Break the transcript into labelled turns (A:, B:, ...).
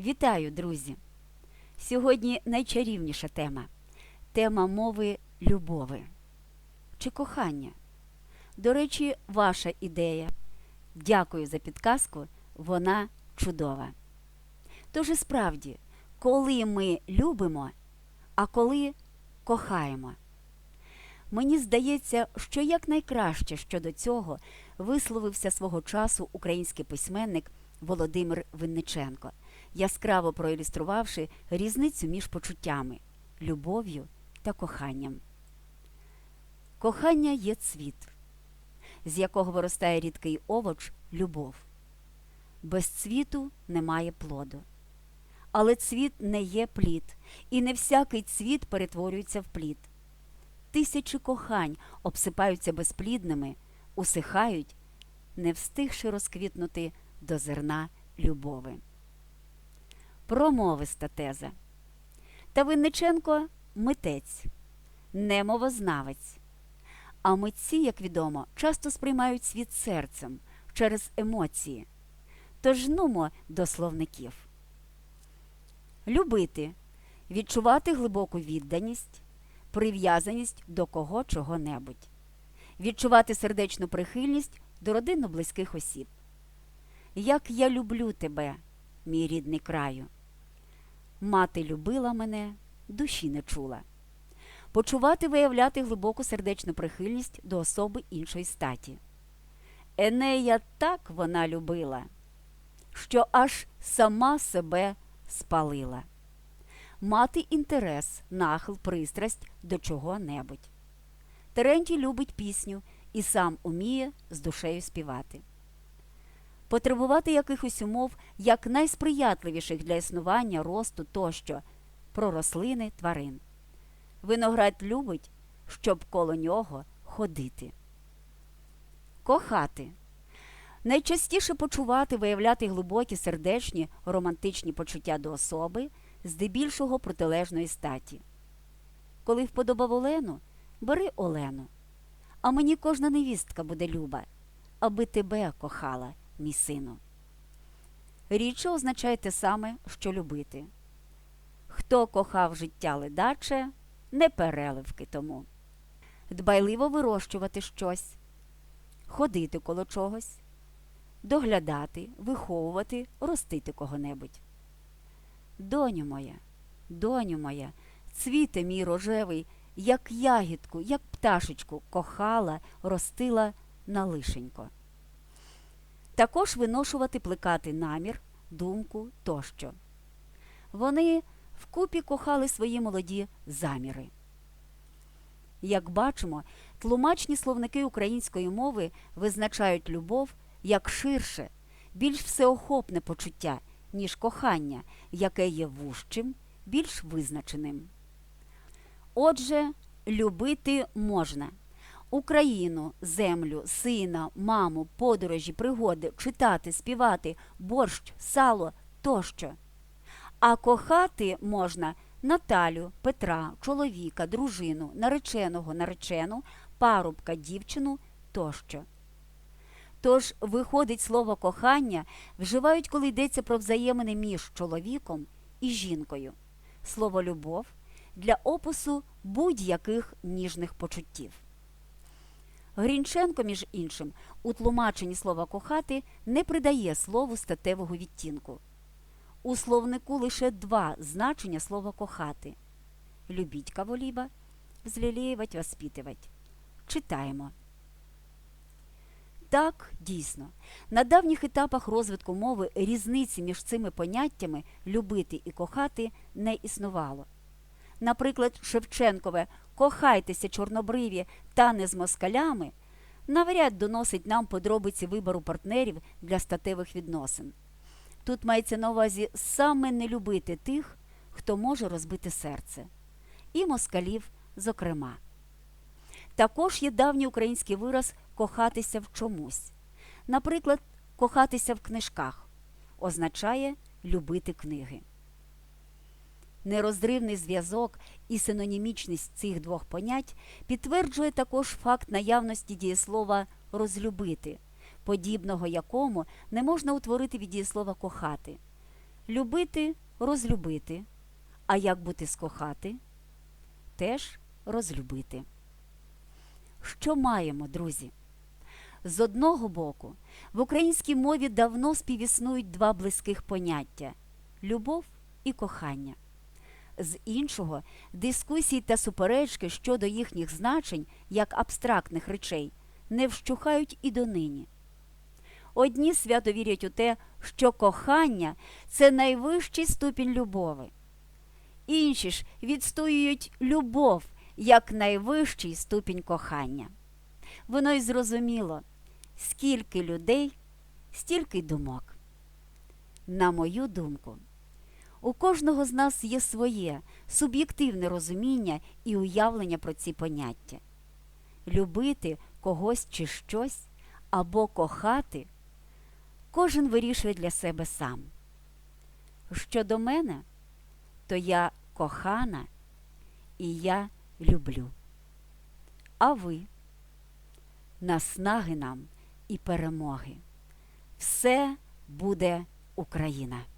A: Вітаю, друзі! Сьогодні найчарівніша тема тема мови любови чи кохання. До речі, ваша ідея. Дякую за підказку, вона чудова. Тож і справді, коли ми любимо, а коли кохаємо. Мені здається, що якнайкраще щодо цього висловився свого часу український письменник Володимир Винниченко, яскраво проілюструвавши різницю між почуттями любов'ю та коханням. Кохання є цвіт, з якого виростає рідкий овоч любов. Без цвіту немає плоду. Але цвіт не є плід, і не всякий цвіт перетворюється в плід. Тисячі кохань обсипаються безплідними, усихають, не встигши розквітнути до зерна любови. Промовиста теза. Та Винниченко митець, не мовознавець. А митці, як відомо, часто сприймають світ серцем через емоції. Тож нумо до словників. Любити, відчувати глибоку відданість, прив'язаність до кого чого-небудь, відчувати сердечну прихильність до родинно близьких осіб. Як я люблю тебе, мій рідний краю. Мати любила мене, душі не чула. Почувати виявляти глибоку сердечну прихильність до особи іншої статі. Енея так вона любила, що аж сама себе спалила. Мати інтерес, нахил, пристрасть до чого-небудь. Терентій любить пісню і сам уміє з душею співати. Потребувати якихось умов як найсприятливіших для існування, росту тощо про рослини тварин. Виноград любить, щоб коло нього ходити. Кохати. Найчастіше почувати, виявляти глибокі сердечні, романтичні почуття до особи, здебільшого протилежної статі. Коли вподобав Олену, бери Олену. А мені кожна невістка буде люба, аби тебе кохала, мій сину. Рідше означає те саме, що любити. Хто кохав життя ледаче, не переливки тому. Дбайливо вирощувати щось, ходити коло чогось, доглядати, виховувати, ростити кого-небудь. Доню моя, доню моя, цвіте мій рожевий, як ягідку, як пташечку кохала, ростила на лишенько. Також виношувати плекати намір, думку тощо. Вони вкупі кохали свої молоді заміри. Як бачимо, тлумачні словники української мови визначають любов як ширше, більш всеохопне почуття, ніж кохання, яке є вужчим, більш визначеним. Отже, любити можна Україну, землю, сина, маму, подорожі, пригоди, читати, співати, борщ, сало тощо. А кохати можна Наталю, Петра, чоловіка, дружину, нареченого, наречену, парубка, дівчину тощо. Тож, виходить, слово кохання вживають, коли йдеться про взаємини між чоловіком і жінкою, слово любов для опису будь-яких ніжних почуттів. Грінченко, між іншим, у тлумаченні слова кохати не придає слову статевого відтінку. У словнику лише два значення слова кохати любіть каволіба, взлілєвать, воспитивать. Читаємо. Так, дійсно, на давніх етапах розвитку мови різниці між цими поняттями любити і кохати не існувало. Наприклад, Шевченкове кохайтеся чорнобриві та не з москалями навряд доносить нам подробиці вибору партнерів для статевих відносин. Тут мається на увазі саме не любити тих, хто може розбити серце, і москалів, зокрема. Також є давній український вираз кохатися в чомусь. Наприклад, кохатися в книжках означає любити книги. Нерозривний зв'язок і синонімічність цих двох понять підтверджує також факт наявності дієслова розлюбити, подібного якому не можна утворити від дієслова кохати. Любити розлюбити. А як бути скохати? Теж розлюбити. Що маємо, друзі? З одного боку, в українській мові давно співіснують два близьких поняття любов і кохання. З іншого, дискусії та суперечки щодо їхніх значень як абстрактних речей не вщухають і донині. Одні свято вірять у те, що кохання це найвищий ступінь любови. Інші ж відстоюють любов як найвищий ступінь кохання. Воно й зрозуміло, скільки людей, стільки й думок. На мою думку, у кожного з нас є своє суб'єктивне розуміння і уявлення про ці поняття. Любити когось чи щось або кохати кожен вирішує для себе сам. Щодо мене, то я кохана і я люблю. А ви? Наснаги нам і перемоги. Все буде Україна!